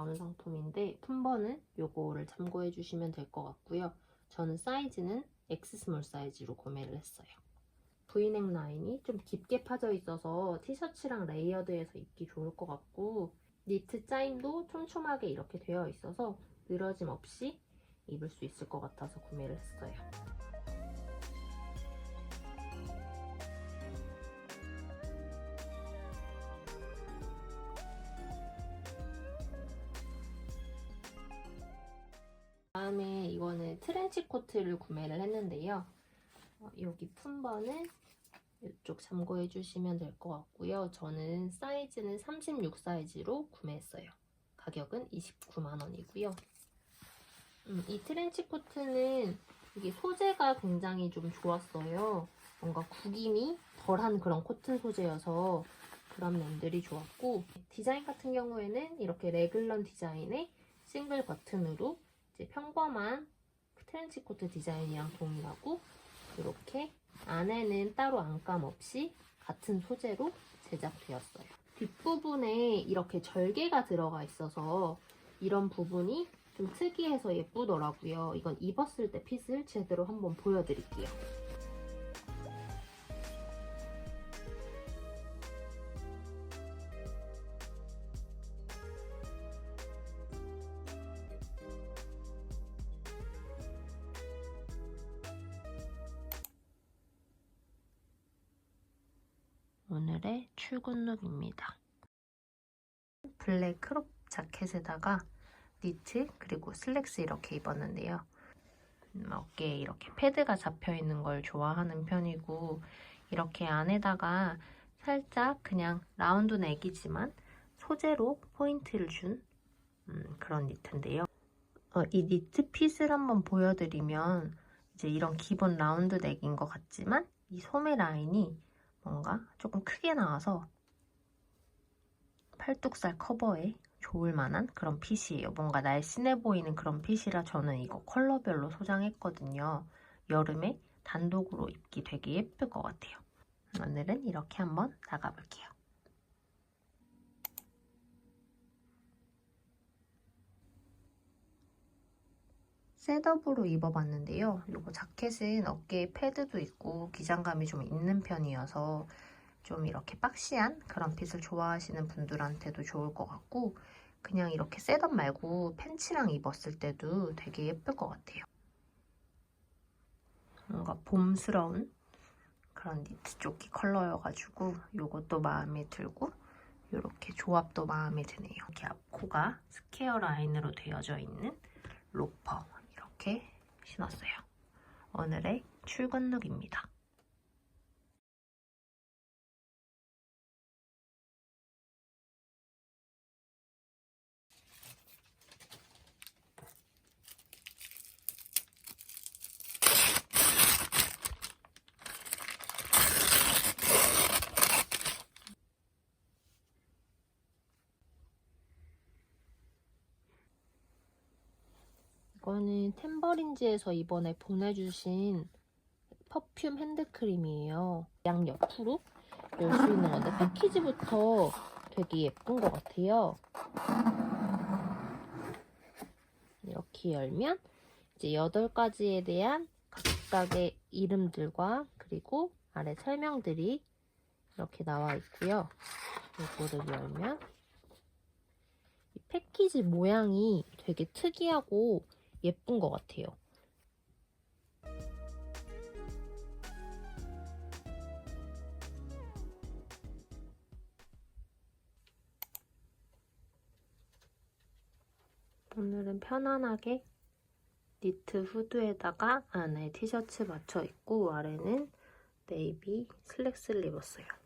나오는 상품인데 품번은 요거를 참고해 주시면 될 것 같고요. 저는 사이즈는 X 스몰 사이즈로 구매를 했어요. V넥 라인이 좀 깊게 파져 있어서 티셔츠랑 레이어드해서 입기 좋을 것 같고 니트 짜임도 촘촘하게 이렇게 되어 있어서 늘어짐 없이 입을 수 있을 것 같아서 구매를 했어요. 트렌치 코트를 구매를 했는데요. 어, 여기 품번은 이쪽 참고해 주시면 될 것 같고요. 저는 사이즈는 36 사이즈로 구매했어요. 가격은 29만 원이고요. 음, 이 트렌치 코트는 이게 소재가 굉장히 좀 좋았어요. 뭔가 구김이 덜한 그런 코튼 소재여서 그런 면들이 좋았고 디자인 같은 경우에는 이렇게 레글런 디자인의 싱글 버튼으로 이제 평범한 트렌치 코트 디자인이랑 동일하고 이렇게 안에는 따로 안감 없이 같은 소재로 제작되었어요. 뒷부분에 이렇게 절개가 들어가 있어서 이런 부분이 좀 특이해서 예쁘더라고요. 이건 입었을 때 핏을 제대로 한번 보여드릴게요. 오늘의 출근룩입니다. 블랙 크롭 자켓에다가 니트 그리고 슬랙스 이렇게 입었는데요. 음, 어깨에 이렇게 패드가 잡혀 있는 걸 좋아하는 편이고 이렇게 안에다가 살짝 그냥 라운드 넥이지만 소재로 포인트를 준 음, 그런 니트인데요. 어, 이 니트 핏을 한번 보여드리면 이제 이런 기본 라운드 넥인 것 같지만 이 소매 라인이 뭔가 조금 크게 나와서 팔뚝살 커버에 좋을 만한 그런 핏이에요. 뭔가 날씬해 보이는 그런 핏이라 저는 이거 컬러별로 소장했거든요. 여름에 단독으로 입기 되게 예쁠 것 같아요. 오늘은 이렇게 한번 나가볼게요. 셋업으로 입어봤는데요. 이거 자켓은 어깨에 패드도 있고 기장감이 좀 있는 편이어서 좀 이렇게 박시한 그런 핏을 좋아하시는 분들한테도 좋을 것 같고 그냥 이렇게 셋업 말고 팬츠랑 입었을 때도 되게 예쁠 것 같아요. 뭔가 봄스러운 그런 니트 조끼 컬러여가지고 이것도 마음에 들고 이렇게 조합도 마음에 드네요. 이렇게 앞코가 스퀘어 라인으로 되어져 있는 로퍼 이렇게 신었어요. 오늘의 출근 룩입니다. 이거는 템버린즈에서 이번에 보내주신 퍼퓸 핸드크림이에요. 양 옆으로 열 수 있는 건데 패키지부터 되게 예쁜 것 같아요. 이렇게 열면 이제 8가지에 대한 각각의 이름들과 그리고 아래 설명들이 이렇게 나와 있고요. 이거를 열면 이 패키지 모양이 되게 특이하고 예쁜 것 같아요. 오늘은 편안하게 니트 후드에다가 안에 티셔츠 맞춰 입고 아래는 네이비 슬랙스를 입었어요.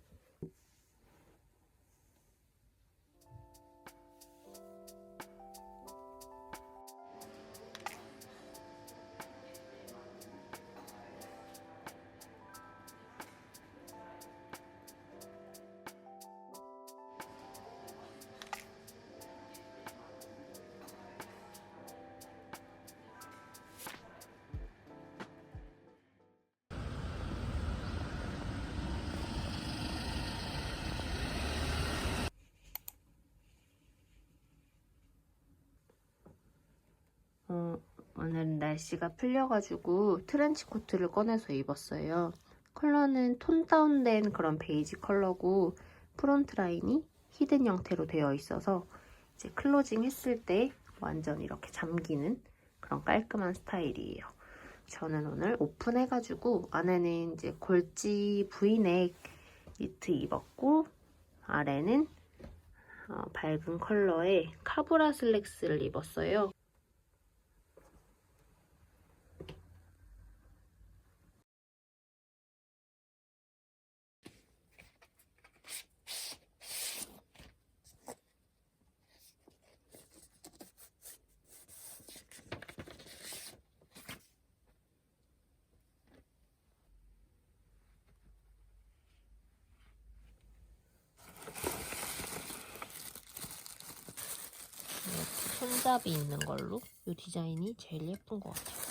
오늘은 날씨가 풀려가지고 트렌치 코트를 꺼내서 입었어요. 컬러는 톤 다운된 그런 베이지 컬러고 프론트 라인이 히든 형태로 되어 있어서 이제 클로징 했을 때 완전 이렇게 잠기는 그런 깔끔한 스타일이에요. 저는 오늘 오픈해가지고 안에는 이제 골지 브이넥 니트 입었고 아래는 어, 밝은 컬러의 카브라 슬랙스를 입었어요. 손잡이 있는 걸로 이 디자인이 제일 예쁜 것 같아요.